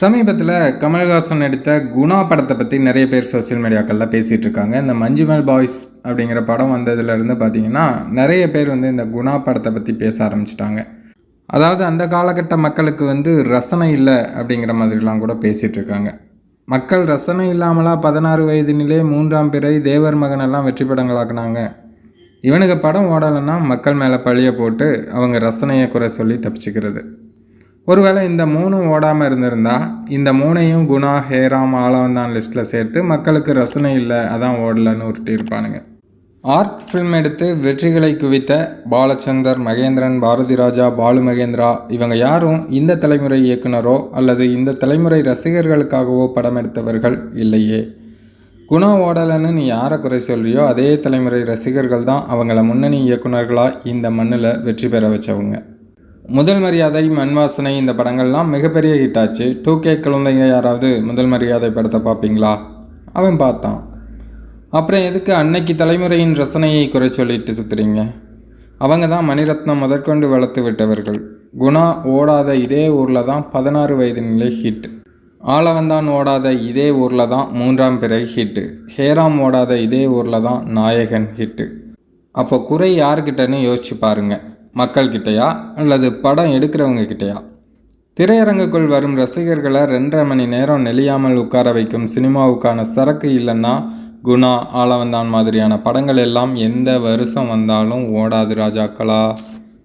சமீபத்தில் கமல்ஹாசன் நடித்த குணா படத்தை பற்றி நிறைய பேர் சோஷியல் மீடியாக்களில் பேசிகிட்டு இருக்காங்க இந்த மஞ்சுமல் பாய்ஸ் அப்படிங்கிற படம் வந்ததுலேருந்து பார்த்தீங்கன்னா நிறைய பேர் வந்து இந்த குணா படத்தை பற்றி பேச ஆரம்பிச்சிட்டாங்க. அதாவது அந்த காலகட்ட மக்களுக்கு வந்து ரசனை இல்லை அப்படிங்கிற மாதிரிலாம் கூட பேசிகிட்டு இருக்காங்க மக்கள் ரசனை இல்லாமலா பதினாறு வயதினிலே மூன்றாம் பிறை தேவர் மகனெல்லாம் வெற்றி படங்களாக்குனாங்க. இவனுக்கு படம் ஓடலைன்னா மக்கள் மேலே பழிய போட்டு அவங்க ரசனையை குறை சொல்லி தப்பிச்சுக்கிறது. ஒருவேளை இந்த மூணும் ஓடாமல் இருந்திருந்தா இந்த மூணையும் குணா ஹேராம் ஆலவந்தான் லிஸ்ட்டில் சேர்த்து மக்களுக்கு ரசனை இல்லை அதான் ஓடலன்னு உருட்டியிருப்பானுங்க. ஆர்ட் ஃபில்ம் எடுத்து வெற்றிகளை குவித்த பாலச்சந்தர் மகேந்திரன் பாரதி ராஜா பாலு மகேந்திரா இவங்க யாரும் இந்த தலைமுறை இயக்குனரோ அல்லது இந்த தலைமுறை ரசிகர்களுக்காகவோ படம் எடுத்தவர்கள் இல்லையே. குணா ஓடலைன்னு நீ யாரை குறை சொல்கிறியோ அதே தலைமுறை ரசிகர்கள் தான் அவங்கள முன்னணி இயக்குனர்களாக இந்த மண்ணில் வெற்றி பெற வச்சவங்க. முதல் மரியாதை மண்வாசனை இந்த படங்கள்லாம் மிகப்பெரிய ஹிட் ஆச்சு டூ கே குழந்தைங்க யாராவது முதல் மரியாதை படத்தை பார்ப்பீங்களா அவன் பார்த்தான். அப்புறம் எதுக்கு அன்னைக்கு தலைமுறையின் ரசனையை குறை சொல்லிட்டு சுற்றுறீங்க அவங்க தான் மணிரத்னம் முதற்கொண்டு வளர்த்து விட்டவர்கள். குணா ஓடாத இதே ஊரில் தான் பதினாறு வயது நிலை ஹிட் ஆளவந்தான் ஓடாத இதே ஊரில் தான் மூன்றாம் பிறை ஹிட்டு ஹேராம் ஓடாத இதே ஊரில் தான் நாயகன் ஹிட்டு அப்போ குறை யார்கிட்டன்னு யோசிச்சு பாருங்கள் மக்கள்கிட்டயா அல்லது படம் எடுக்கிறவங்க கிட்டயா திரையரங்குக்குள் வரும் ரசிகர்களை ரெண்டரை மணி நேரம் நெளியாமல் உட்கார வைக்கும் சினிமாவுக்கான சரக்கு இல்லைன்னா குணா ஆளவந்தான் மாதிரியான படங்கள் எல்லாம் எந்த வருஷம் வந்தாலும் ஓடாது ராஜாக்களா?